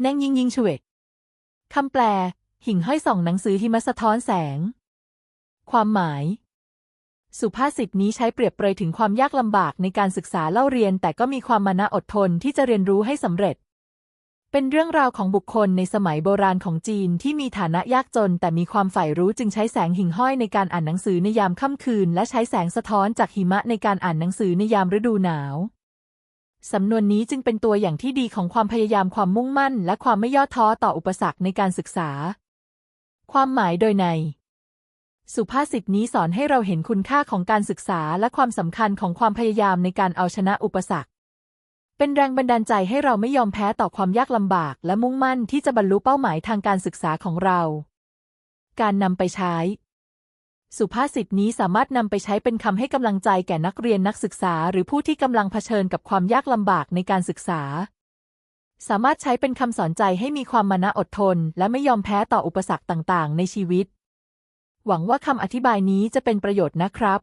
แนงยิงยิงเฉวกคำแปล หิ่งห้อยส่องหนังสือหิมะสะท้อนแสง ความหมาย สุภาษิตนี้ใช้เปรียบเปรยถึงความยากลำบากในการศึกษาเล่าเรียน แต่ก็มีความมานะอดทนที่จะเรียนรู้ให้สำเร็จ เป็นเรื่องราวของบุคคลในสมัยโบราณของจีนที่มีฐานะยากจน แต่มีความใฝ่รู้จึงใช้แสงหิ่งห้อยในการอ่านหนังสือในยามค่ำคืน และใช้แสงสะท้อนจากหิมะในการอ่านหนังสือในยามฤดูหนาว สำนวนนี้จึงเป็นตัวอย่างที่ดีของความพยายามความมุ่งมั่น และความไม่ย่อท้อต่ออุปสรรคในการศึกษา ความหมายโดยใน สุภาษิตนี้สอนให้เราเห็นคุณค่าของการศึกษาและความสำคัญของความพยายามในการเอาชนะอุปสรรค เป็นแรงบันดาลใจให้เราไม่ยอมแพ้ต่อความยากลำบาก และมุ่งมั่นที่จะบรรลุเป้าหมายทางการศึกษาของเรา การนำไปใช้ สุภาษิตนี้สามารถนำไปใช้เป็นคำให้กำลังใจแก่นักเรียนนักศึกษา หรือผู้ที่กำลังเผชิญกับความยากลำบากในการศึกษา สามารถใช้เป็นคำสอนใจให้มีความมานะอดทน และไม่ยอมแพ้ต่ออุปสรรคต่างๆ ในชีวิต หวังว่าคำอธิบายนี้จะเป็นประโยชน์นะครับ